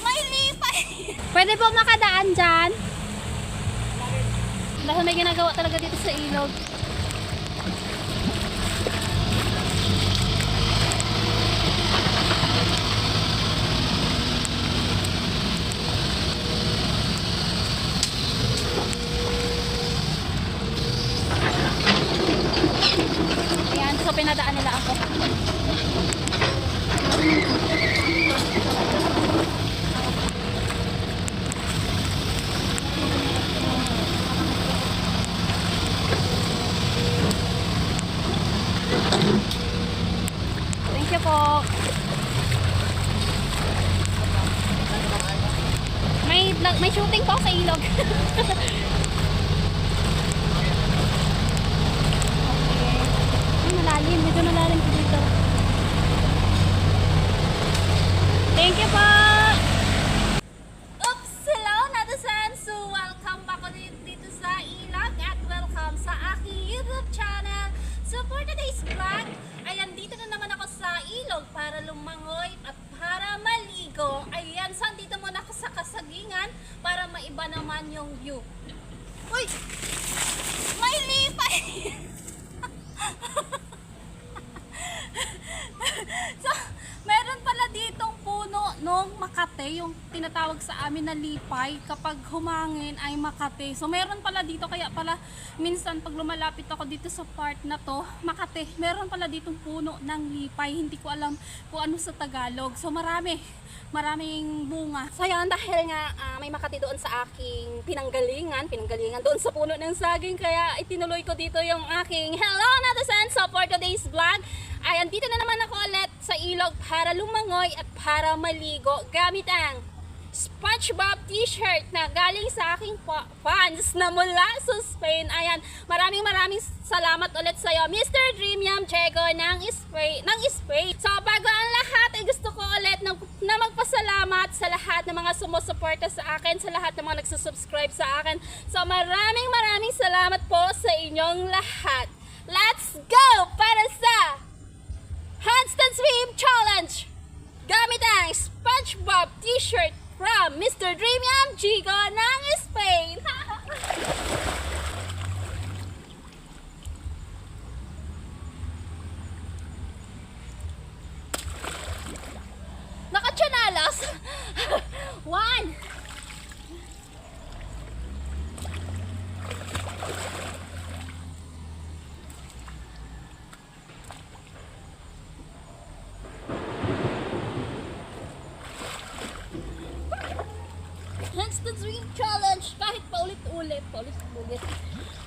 May lipay! Pwede po makadaan dyan. Dahil may ginagawa talaga dito sa ilog. Ayan, so pinadaan nila ako. Po. May may shooting po sa ilog. okay. Ay, malalim. Medyo malalim po dito. Thank you po. Oops! Hello, Nadasan! So, welcome back ulit dito sa Ilag at welcome sa aking YouTube channel. So, for today's vlog, ayan, dito na naman ako sa ilog para lumangoy at para maligo. Ayan, so, dito muna ako sa kasagingan para maiba naman yung view. Uy! May lipay! so, meron pala ditong puno nung Makate, yung tinatawag sa amin na lipay. Kapag humangin ay Makate. So, meron pala dito, kaya pala minsan pag lumalapit ako dito sa part na to, Makate, meron pala ditong puno ng lipay. Hindi ko alam kung ano sa Tagalog. So, marami. Maraming bunga. So, yan, dahil nga ah, may Makati doon sa aking pinanggalingan, pinanggalingan doon sa puno ng saging, kaya itinuloy ko dito yung aking Hello, Natasan! So, for today's vlog, ayan, dito na naman ako sa ilog para lumangoy at para maligo gamit ang SpongeBob t-shirt na galing sa aking fa- fans na mula sa Spain. Ayan, maraming maraming salamat ulit sa iyo, Mr. Dreamiam Diego ng Spain. Ng Spain. So, bago ang lahat, ay gusto ko ulit na, na magpasalamat sa lahat ng mga sumusuporta sa akin, sa lahat ng mga nagsusubscribe sa akin. So, maraming maraming salamat po sa inyong lahat. Let's go para sa Handstand Swim Challenge! Gamit ang SpongeBob t-shirt from Mr. Dreamiam Chico ng paulit-ulit, paulit-ulit.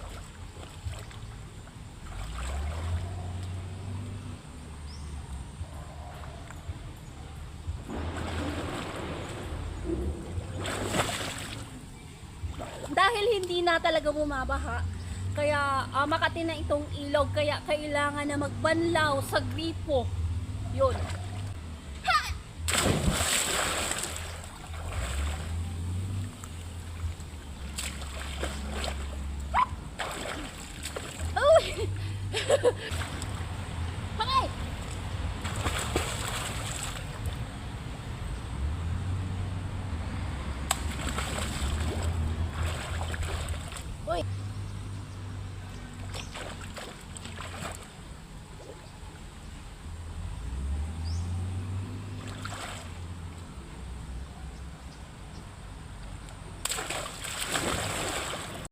dahil hindi na talaga bumabaha, kaya ah, makati na itong ilog, kaya kailangan na magbanlaw sa gripo. Yun. Oi.